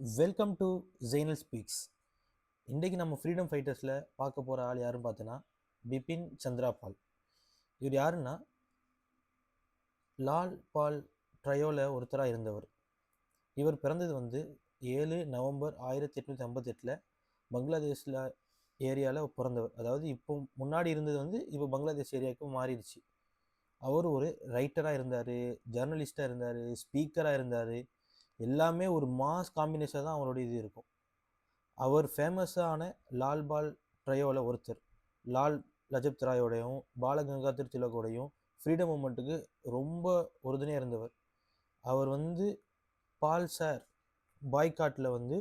Welcome to ஜெய்னல் speaks இன்றைக்கு நம்ம freedom ஃபைட்டர்ஸில் பார்க்க போகிற ஆள் யாருன்னு பார்த்தோன்னா பிபின் சந்திரா பால் இவர் யாருன்னா லால் பால் ட்ரையோவில் ஒருத்தராக இருந்தவர். இவர் பிறந்தது வந்து ஏழு நவம்பர் ஆயிரத்தி எட்நூற்றி ஐம்பத்தெட்டில் பங்களாதேஷில் ஏரியாவில் பிறந்தவர். அதாவது இப்போ முன்னாடி இருந்தது வந்து இப்போ பங்களாதேஷ் ஏரியாவுக்கு மாறிடுச்சு. அவர் ஒரு ரைட்டராக இருந்தார் ஜேர்னலிஸ்ட்டாக இருந்தார் ஸ்பீக்கராக இருந்தார். எல்லாமே ஒரு மாஸ் காம்பினேஷன் தான் அவருடைய இது இருக்கும். அவர் ஃபேமஸான லால் பால் ட்ரையோவில் ஒருத்தர். லால் லஜபத் ராயோடையும் பாலகங்காதர் திலகோடையும் ஃப்ரீடம் மூமெண்ட்டுக்கு ரொம்ப உறுதுணையாக இருந்தவர். அவர் வந்து பால் சார் பாய்காட்டில் வந்து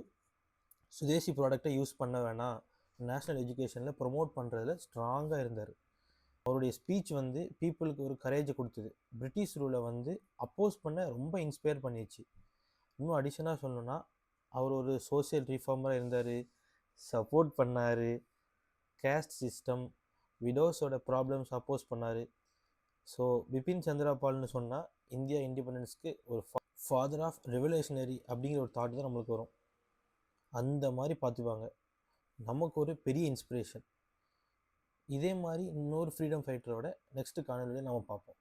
சுதேசி ப்ராடக்டை யூஸ் பண்ண வேணாம். நேஷ்னல் எஜுகேஷனில் ப்ரொமோட் பண்ணுறதுல ஸ்ட்ராங்காக இருந்தார். அவருடைய ஸ்பீச் வந்து பீப்புளுக்கு ஒரு கரேஜை கொடுத்தது. பிரிட்டிஷ் ரூலை வந்து அப்போஸ் பண்ண ரொம்ப இன்ஸ்பயர் பண்ணிடுச்சு இன்னும் அடிஷனாக சொல்லணும்னா அவர் ஒரு சோசியல் ரிஃபார்மராக இருந்தார் சப்போர்ட் பண்ணார் கேஸ்ட் சிஸ்டம் விடோஸோட ப்ராப்ளம்ஸ் அப்போஸ் பண்ணார். ஸோ பிபின் சந்திராபால்னு சொன்னால் இந்தியா இண்டிபெண்டன்ஸ்க்கு ஒரு ஃபாதர் ஆஃப் ரெவல்யூஷனரி அப்படிங்கிற ஒரு தாட் தான் நம்மளுக்கு வரும். அந்த மாதிரி பார்த்துப்பாங்க. நமக்கு ஒரு பெரிய இன்ஸ்பிரேஷன் இதே மாதிரி இன்னொரு ஃப்ரீடம் ஃபைட்டரோட நெக்ஸ்ட் காணொலியில் நம்ம பார்ப்போம்.